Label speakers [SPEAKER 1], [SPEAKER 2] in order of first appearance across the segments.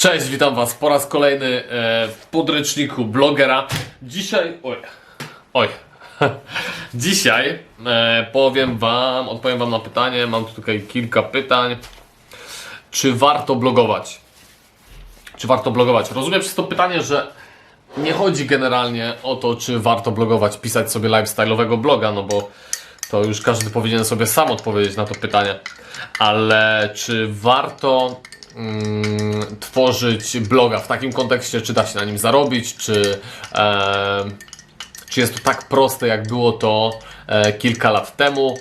[SPEAKER 1] Cześć, witam Was po raz kolejny e, w podręczniku blogera. Dzisiaj. Oj. Oj. Dzisiaj e, powiem Wam, odpowiem Wam na pytanie. Mam tu tutaj kilka pytań. Czy warto blogować? Czy warto blogować? Rozumiem przez to pytanie, że nie chodzi generalnie o to, czy warto blogować, pisać sobie lifestyle'owego bloga, no bo to już każdy powinien sobie sam odpowiedzieć na to pytanie. Ale czy warto mm, tworzyć bloga w takim kontekście, czy da się na nim zarobić, czy, e, czy jest to tak proste, jak było to e, kilka lat temu?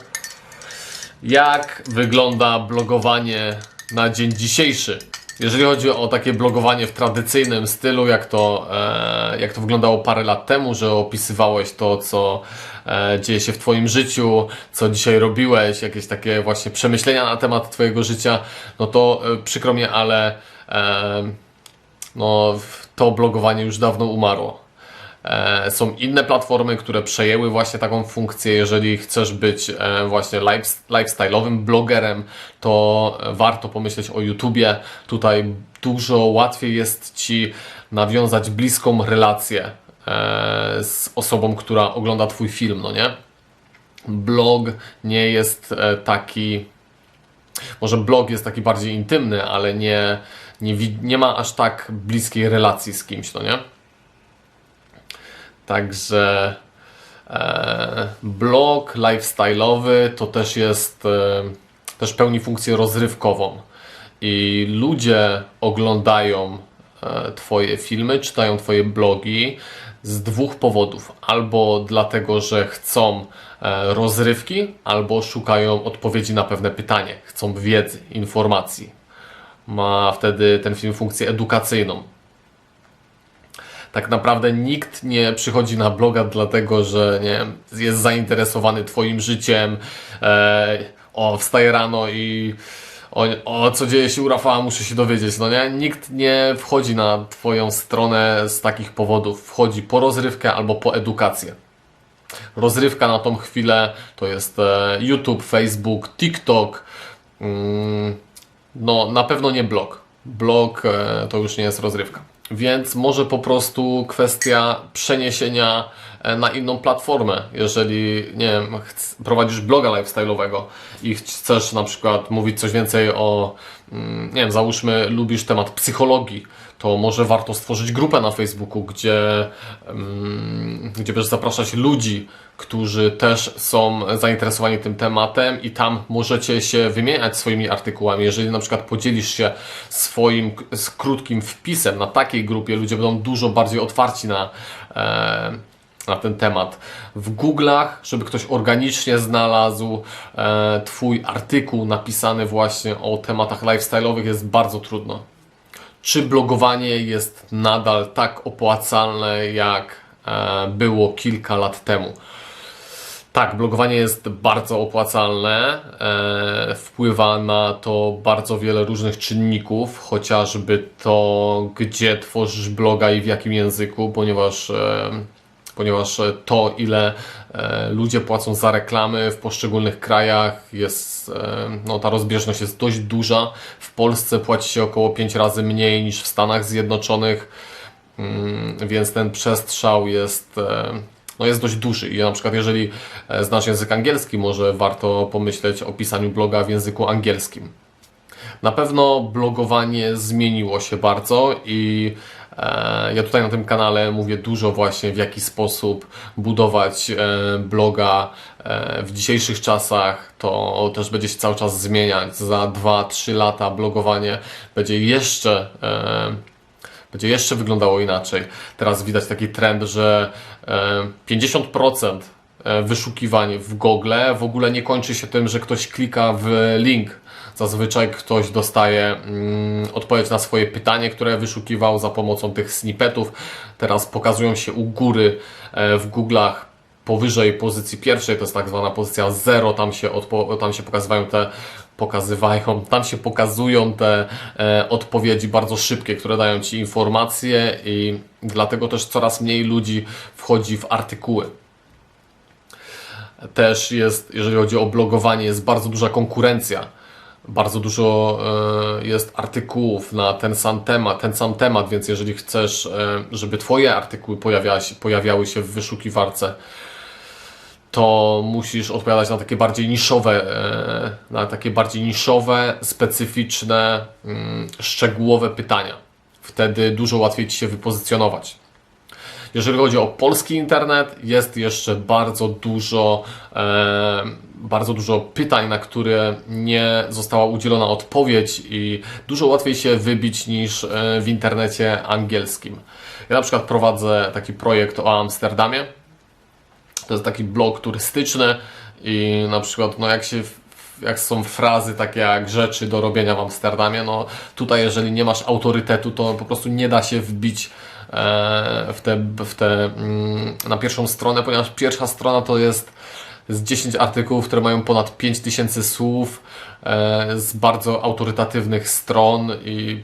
[SPEAKER 1] Jak wygląda blogowanie na dzień dzisiejszy? Jeżeli chodzi o takie blogowanie w tradycyjnym stylu, jak to, e, jak to wyglądało parę lat temu, że opisywałeś to, co e, dzieje się w Twoim życiu, co dzisiaj robiłeś, jakieś takie właśnie przemyślenia na temat Twojego życia, no to e, przykro mi, ale e, no, to blogowanie już dawno umarło. E, Są inne platformy, które przejęły właśnie taką funkcję. Jeżeli chcesz być e, właśnie life- lifestyle'owym blogerem, to warto pomyśleć o YouTubie. Tutaj dużo łatwiej jest Ci nawiązać bliską relację e, z osobą, która ogląda Twój film, no nie? Blog nie jest taki może blog jest taki bardziej intymny, ale nie, nie, nie ma aż tak bliskiej relacji z kimś, no nie? Także e, blog lifestyle'owy to też jest, e, też pełni funkcję rozrywkową. I ludzie oglądają e, Twoje filmy, czytają Twoje blogi z dwóch powodów. Albo dlatego, że chcą e, rozrywki, albo szukają odpowiedzi na pewne pytanie, chcą wiedzy, informacji. Ma wtedy ten film funkcję edukacyjną tak naprawdę nikt nie przychodzi na bloga dlatego, że nie jest zainteresowany Twoim życiem. E, o, wstaje rano i o, o, co dzieje się u Rafała, muszę się dowiedzieć. No nie? Nikt nie wchodzi na Twoją stronę z takich powodów. Wchodzi po rozrywkę albo po edukację. Rozrywka na tą chwilę to jest e, YouTube, Facebook, TikTok. Mm, no, na pewno nie blog. Blog e, to już nie jest rozrywka. Więc może po prostu kwestia przeniesienia e, na inną platformę. Jeżeli, nie wiem, prowadzisz bloga lifestyle'owego i chcesz na przykład mówić coś więcej o, mm, nie wiem, załóżmy, lubisz temat psychologii, to może warto stworzyć grupę na Facebooku, gdzie, mm, gdzie będziesz zapraszać ludzi, którzy też są zainteresowani tym tematem i tam możecie się wymieniać swoimi artykułami. Jeżeli na przykład podzielisz się swoim z krótkim wpisem na takiej grupie, ludzie będą dużo bardziej otwarci na, e, na ten temat. W Google'ach, żeby ktoś organicznie znalazł e, Twój artykuł napisany właśnie o tematach lifestyle'owych jest bardzo trudno czy blogowanie jest nadal tak opłacalne, jak e, było kilka lat temu. Tak, blogowanie jest bardzo opłacalne. E, wpływa na to bardzo wiele różnych czynników, chociażby to, gdzie tworzysz bloga i w jakim języku, ponieważ, e, ponieważ to, ile ludzie płacą za reklamy w poszczególnych krajach, jest, e, no, ta rozbieżność jest dość duża. W Polsce płaci się około 5 razy mniej niż w Stanach Zjednoczonych. Mm, więc ten przestrzał jest, e, no jest dość duży. I na przykład, jeżeli e, znasz język angielski, może warto pomyśleć o pisaniu bloga w języku angielskim. Na pewno blogowanie zmieniło się bardzo i e, ja tutaj na tym kanale mówię dużo właśnie w jaki sposób budować e, bloga e, w dzisiejszych czasach. To też będzie się cały czas zmieniać. Za 2-3 lata blogowanie będzie jeszcze e, będzie jeszcze wyglądało inaczej. Teraz widać taki trend, że e, 50% e, wyszukiwań w Google w ogóle nie kończy się tym, że ktoś klika w link. Zazwyczaj ktoś dostaje mm, odpowiedź na swoje pytanie, które wyszukiwał za pomocą tych snippetów. Teraz pokazują się u góry e, w Google'ach powyżej pozycji pierwszej, to jest tak zwana pozycja 0, tam się, tam się pokazywają te pokazywają, tam się pokazują te e, odpowiedzi bardzo szybkie, które dają Ci informacje i dlatego też coraz mniej ludzi wchodzi w artykuły. Też jest, jeżeli chodzi o blogowanie, jest bardzo duża konkurencja Bardzo dużo e, jest artykułów na ten sam temat, ten sam temat, więc jeżeli chcesz, e, żeby Twoje artykuły pojawiały się, w wyszukiwarce, to musisz odpowiadać na takie bardziej niszowe, e, na takie bardziej niszowe, specyficzne, mm, szczegółowe pytania. Wtedy dużo łatwiej Ci się wypozycjonować. Jeżeli chodzi o polski internet, jest jeszcze bardzo dużo, e, bardzo dużo pytań, na które nie została udzielona odpowiedź i dużo łatwiej się wybić niż e, w internecie angielskim. Ja na przykład prowadzę taki projekt o Amsterdamie. To jest taki blog turystyczny i na przykład no jak się jak są frazy takie jak rzeczy do robienia w Amsterdamie, no tutaj jeżeli nie masz autorytetu, to po prostu nie da się wbić w te, w te mm, na pierwszą stronę, ponieważ pierwsza strona to jest z 10 artykułów, które mają ponad 5000 słów e, z bardzo autorytatywnych stron i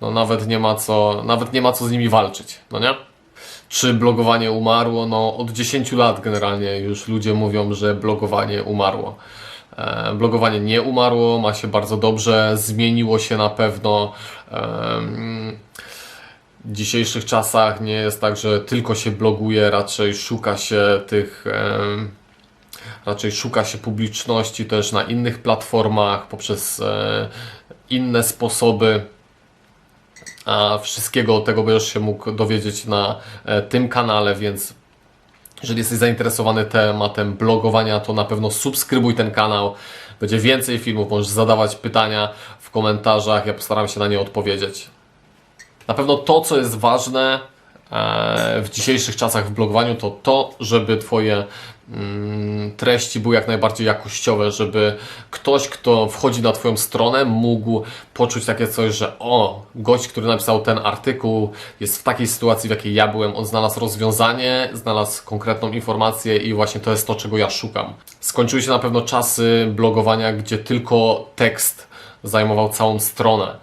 [SPEAKER 1] no nawet nie ma co, nawet nie ma co z nimi walczyć, no nie? Czy blogowanie umarło? No od 10 lat generalnie już ludzie mówią, że blogowanie umarło. E, blogowanie nie umarło, ma się bardzo dobrze, zmieniło się na pewno. W dzisiejszych czasach nie jest tak, że tylko się bloguje, raczej szuka się tych raczej szuka się publiczności też na innych platformach poprzez e, inne sposoby. A wszystkiego tego będziesz się mógł dowiedzieć na e, tym kanale, więc jeżeli jesteś zainteresowany tematem blogowania, to na pewno subskrybuj ten kanał. Będzie więcej filmów, możesz zadawać pytania w komentarzach, ja postaram się na nie odpowiedzieć. Na pewno to, co jest ważne e, w dzisiejszych czasach w blogowaniu, to to, żeby Twoje Mm, treści były jak najbardziej jakościowe, żeby ktoś, kto wchodzi na Twoją stronę, mógł poczuć takie coś, że o, gość, który napisał ten artykuł, jest w takiej sytuacji, w jakiej ja byłem, on znalazł rozwiązanie, znalazł konkretną informację i właśnie to jest to, czego ja szukam. Skończyły się na pewno czasy blogowania, gdzie tylko tekst zajmował całą stronę.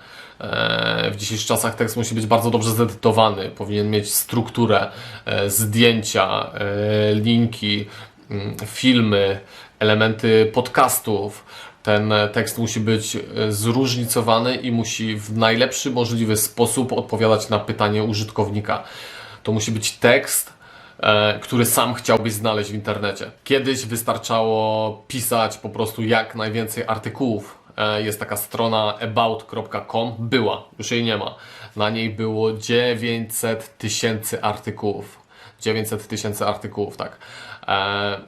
[SPEAKER 1] E, w dzisiejszych czasach tekst musi być bardzo dobrze zedytowany, powinien mieć strukturę, e, zdjęcia, e, linki, Mm, filmy, elementy podcastów. Ten tekst musi być zróżnicowany i musi w najlepszy możliwy sposób odpowiadać na pytanie użytkownika. To musi być tekst, który sam chciałbyś znaleźć w internecie. Kiedyś wystarczało pisać po prostu jak najwięcej artykułów. E, jest taka strona about.com, była, już jej nie ma. Na niej było 900 tysięcy artykułów. 900 tysięcy artykułów, tak. E,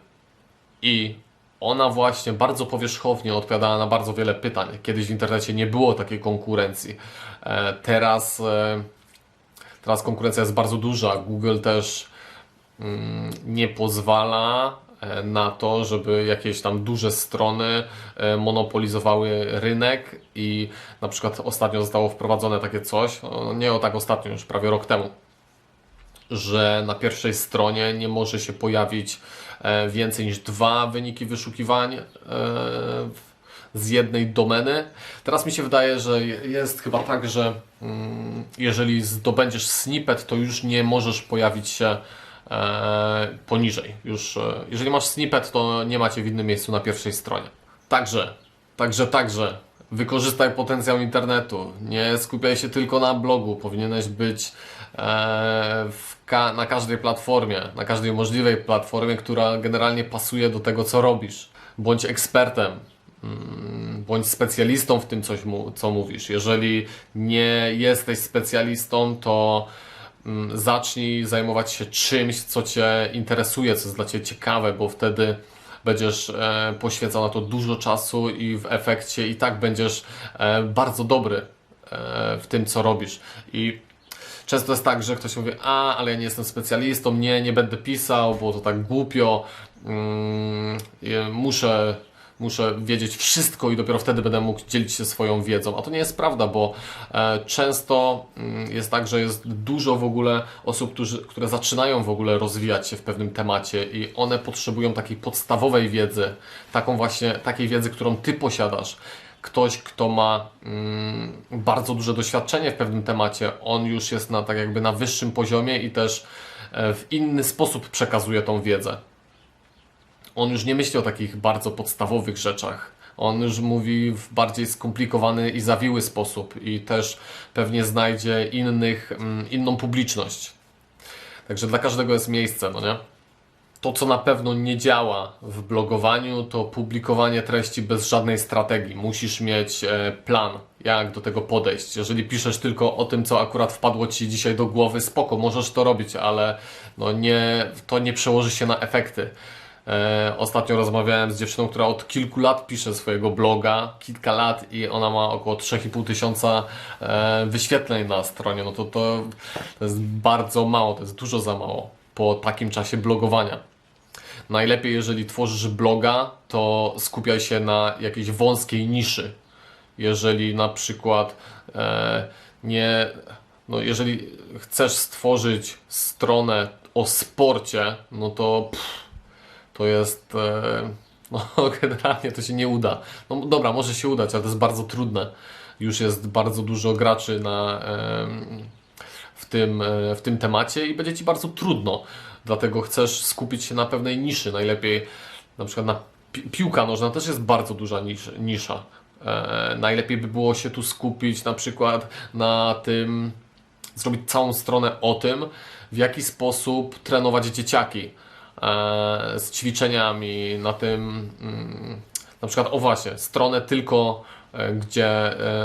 [SPEAKER 1] I ona właśnie bardzo powierzchownie odpowiadała na bardzo wiele pytań. Kiedyś w internecie nie było takiej konkurencji. E, teraz, teraz konkurencja jest bardzo duża. Google też mm, nie pozwala na to, żeby jakieś tam duże strony monopolizowały rynek i na przykład ostatnio zostało wprowadzone takie coś, nie o tak ostatnio, już prawie rok temu, że na pierwszej stronie nie może się pojawić e, więcej niż dwa wyniki wyszukiwań e, z jednej domeny. Teraz mi się wydaje, że jest chyba tak, że mm, jeżeli zdobędziesz snippet, to już nie możesz pojawić się e, poniżej. Już, jeżeli masz snippet, to nie macie w innym miejscu na pierwszej stronie. Także, także, także. Wykorzystaj potencjał internetu. Nie skupiaj się tylko na blogu. Powinieneś być w ka na każdej platformie, na każdej możliwej platformie, która generalnie pasuje do tego, co robisz. Bądź ekspertem, mm, bądź specjalistą w tym, coś mu, co mówisz. Jeżeli nie jesteś specjalistą, to zacznij zajmować się czymś, co Cię interesuje, co jest dla Ciebie ciekawe, bo wtedy będziesz e, poświęcał na to dużo czasu i w efekcie i tak będziesz e, bardzo dobry e, w tym, co robisz. I Często jest tak, że ktoś mówi, a, ale ja nie jestem specjalistą, nie, nie będę pisał, bo to tak głupio, mm, muszę muszę wiedzieć wszystko i dopiero wtedy będę mógł dzielić się swoją wiedzą. A to nie jest prawda, bo e, często mm, jest tak, że jest dużo w ogóle osób, które zaczynają w ogóle rozwijać się w pewnym temacie i one potrzebują takiej podstawowej wiedzy, taką właśnie, takiej wiedzy, którą Ty posiadasz ktoś, kto ma mm, bardzo duże doświadczenie w pewnym temacie, on już jest na, tak jakby na wyższym poziomie i też e, w inny sposób przekazuje tą wiedzę. On już nie myśli o takich bardzo podstawowych rzeczach, On już mówi w bardziej skomplikowany i zawiły sposób i też pewnie znajdzie innych, mm, inną publiczność. Także dla każdego jest miejsce, no nie? To, co na pewno nie działa w blogowaniu, to publikowanie treści bez żadnej strategii. Musisz mieć e, plan, jak do tego podejść. Jeżeli piszesz tylko o tym, co akurat wpadło ci dzisiaj do głowy, spoko, możesz to robić, ale no nie, to nie przełoży się na efekty. E, ostatnio rozmawiałem z dziewczyną, która od kilku lat pisze swojego bloga, kilka lat i ona ma około 3,5 tysiąca e, wyświetleń na stronie. No to, to, to jest bardzo mało, to jest dużo za mało po takim czasie blogowania. Najlepiej, jeżeli tworzysz bloga, to skupiaj się na jakiejś wąskiej niszy. Jeżeli na przykład e, nie, no jeżeli chcesz stworzyć stronę o sporcie, no to pff, to jest, e, no generalnie to się nie uda. No dobra, może się udać, ale to jest bardzo trudne. Już jest bardzo dużo graczy na, w tym, e, w tym temacie i będzie Ci bardzo trudno. Dlatego chcesz skupić się na pewnej niszy. Najlepiej na przykład na pi- piłka nożna też jest bardzo duża nisz, nisza. E, najlepiej by było się tu skupić na przykład na tym, zrobić całą stronę o tym, w jaki sposób trenować dzieciaki z ćwiczeniami, na tym, mm, na przykład, o właśnie, stronę tylko, e, gdzie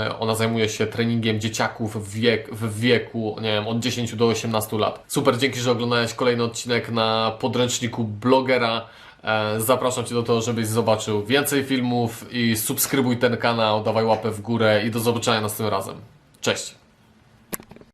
[SPEAKER 1] e, ona zajmuje się treningiem dzieciaków w, wiek, w wieku, nie wiem, od 10 do 18 lat. Super, dzięki, że oglądałeś kolejny odcinek na podręczniku blogera. E, Zapraszam Cię do tego, żebyś zobaczył więcej filmów i subskrybuj ten kanał, dawaj łapę w górę i do zobaczenia następnym razem. Cześć!